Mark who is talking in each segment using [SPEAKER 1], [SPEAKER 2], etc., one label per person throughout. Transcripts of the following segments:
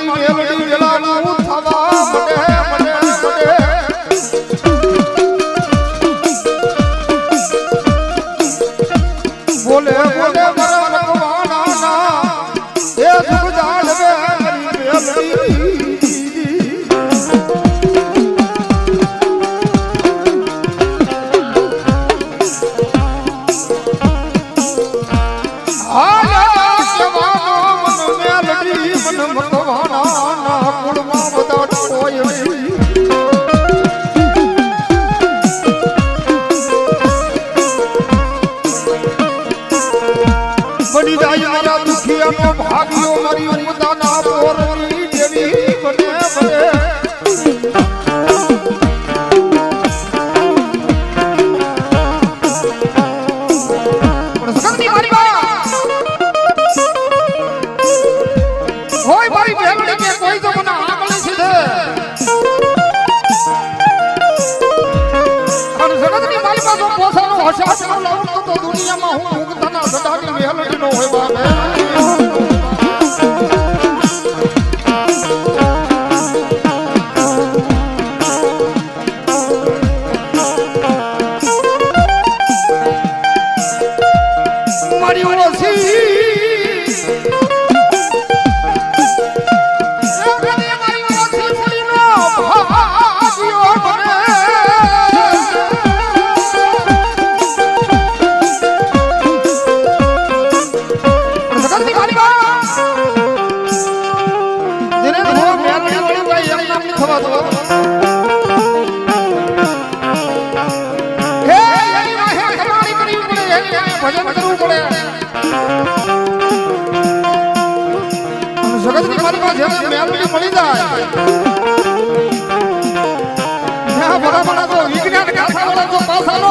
[SPEAKER 1] મારી મેલડી વેલા હું થવા મને મને મને આખીઓ મારી ઉમદાના પોરની દેવી બને બને. હોશિયાર લાવું તો દુનિયામાં હું મુક્તના સદાની વહેલડી નો હોય બાબે છોકરીને મળી જાય. ના બરાબર તો વિજ્ઞાન કાઠા વાળા તો પાસા નો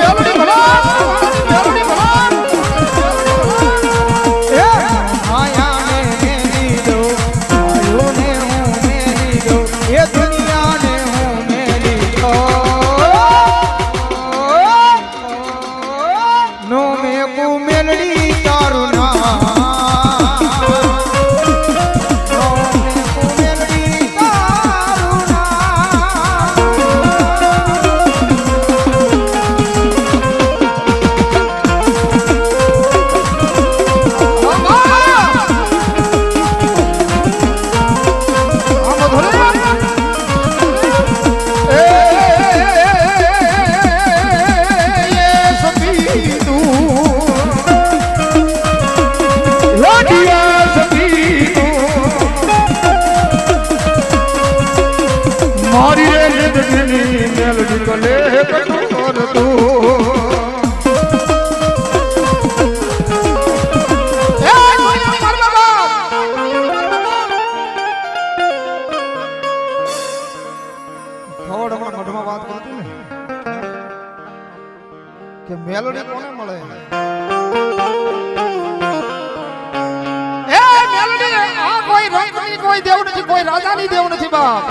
[SPEAKER 1] કોઈ દેવ નથી, કોઈ રાજાની દેવ નથી બાપ.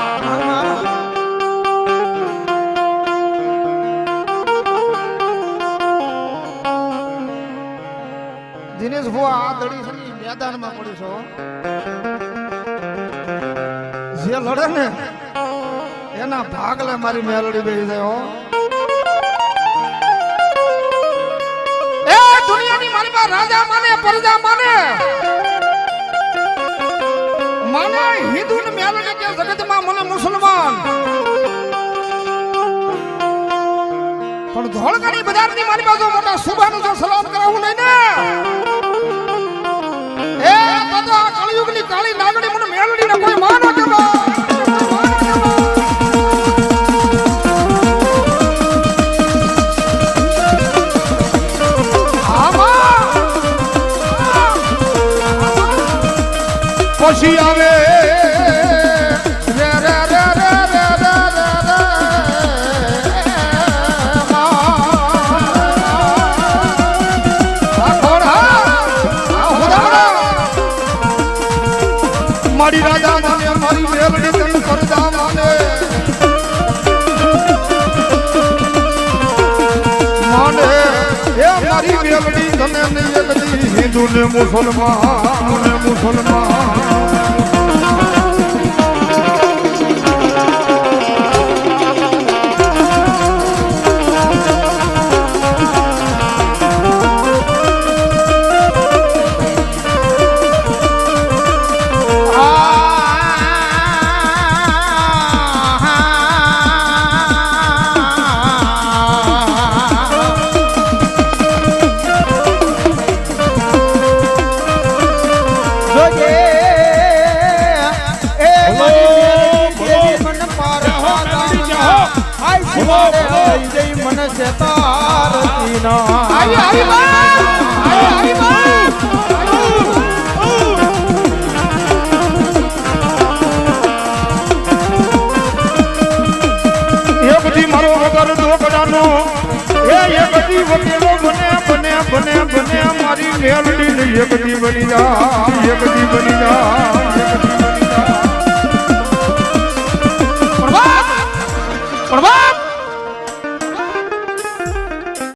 [SPEAKER 1] દિનેશ ભુવા, આ દડી છે મેદાનમાં પડી છો. જે લડે ને, એના ભાગલે મારી મેલડી બેસી જાય હો. એ દુનિયાની મારી પાસે રાજા માને, પ્રજા માને. માને હિન્દુ ને મેલડી કે જગતમાં મને મુસલમાન. પણ ધોળકાની બજારની મારી બાજુ મોટા સુભાનું જો સલામ કરાવું નહીં ને? એ તો આ કળિયુગની કાળી નાગડી મને મેળડી ને મારી મેલડી તને નહીં એકદી હિન્દુ ને મુસલમાન ને મુસલમાન.
[SPEAKER 2] મન છે તારતી નો
[SPEAKER 1] વટેલો બને બને મારી મેલડી ને એક દી બની જા એક દી બની